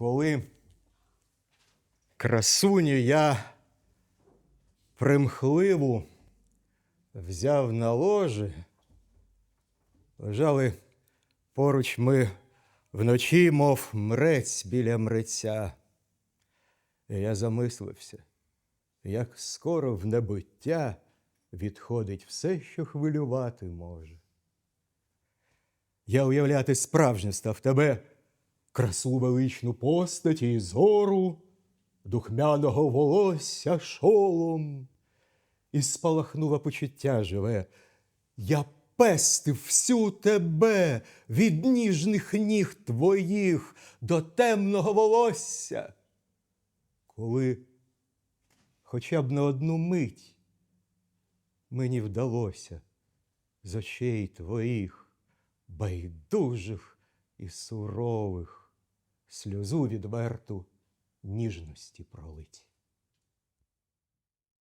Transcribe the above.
коли красуню я примхливу взяв на ложе, лежали поруч ми вночі, мов мрець біля мреця. І я замислився, як скоро в небуття відходить все, що хвилювати може. Я уявляти справжнє став тебе, красу величну постаті і зору, духмяного волосся шолом, і спалахнуло почуття живе. Я пестив всю тебе від ніжних ніг твоїх до темного волосся. Коли хоча б на одну мить мені вдалося з очей твоїх байдужих і сурових сльозу відверту ніжності пролить.